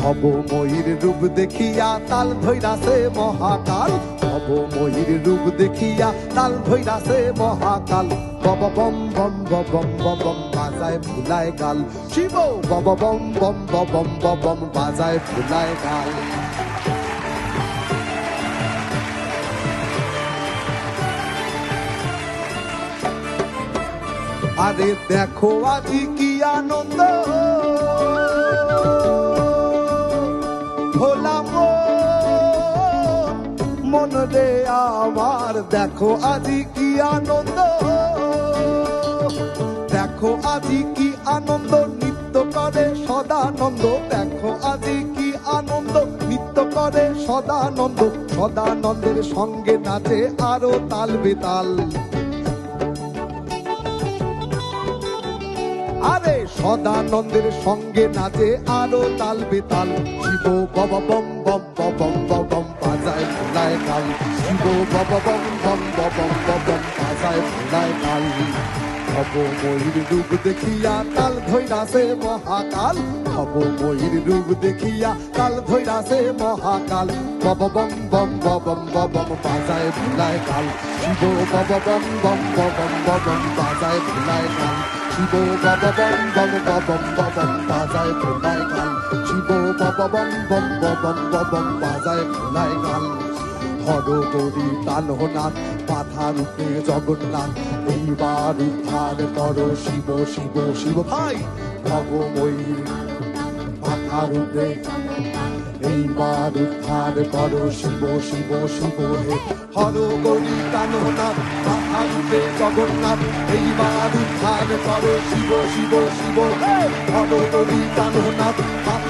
ভব ময়ূর রূপ দেখিয়া তাল ধৈরাসে মহাকাল। ভব ময়ূর রূপ দেখিয়া তাল ধৈরাসে মহাকাল। বব বম বম বম বম বাজায় ফুলায় গাল। শিব বব বম বম বম বম বাজায় ফুলায় গাল। আরে দেখো আজি কি আনন্দ। রে আমার দেখো আজি কি আনন্দ। দেখো আজি কি আনন্দ, নিত্য করে সদানন্দ। দেখো আজি কি আনন্দ, নিত্য করে সদানন্দ। সদানন্দের সঙ্গে নাচে আরও তাল বেতাল। আরে সদানন্দের সঙ্গে নাচে আরও তাল বেতাল। শিব বম বম বম বম ভোলায় কাল শিব বব বম বম বম বম বাজায় ভোলায় কাল ভব ময়ূর রূপ দেখিয়া কাল ধৈরাসে মহাকাল ভব ময়ূর রূপ দেখিয়া কাল ধৈরাসে মহাকাল বব বম বম বম বম বাজায় ভোলায় কাল শিব বব বম বম বম বম বাজায় ভোলায় কাল শিব বাবা বম বম বম বম বাজায় ভোলায় গান শিব বাবা বম বম বম বম বাজায় ভোলায় গান হর গরি তালহনাথ পাথা রূপে জগন্নাথ। এইবার উদ্ধার কর শিব শিব শিব ভাই, ভগময়ী। পাথা রূপে এইবার উদ্ধার কর শিব শিব শিব হে হর গরি কাননাথ মাথা রূপে জগন্নাথ। এইবার উদ্ধার কর শিব শিব শিব হে হর গরি কাননাথ মাথা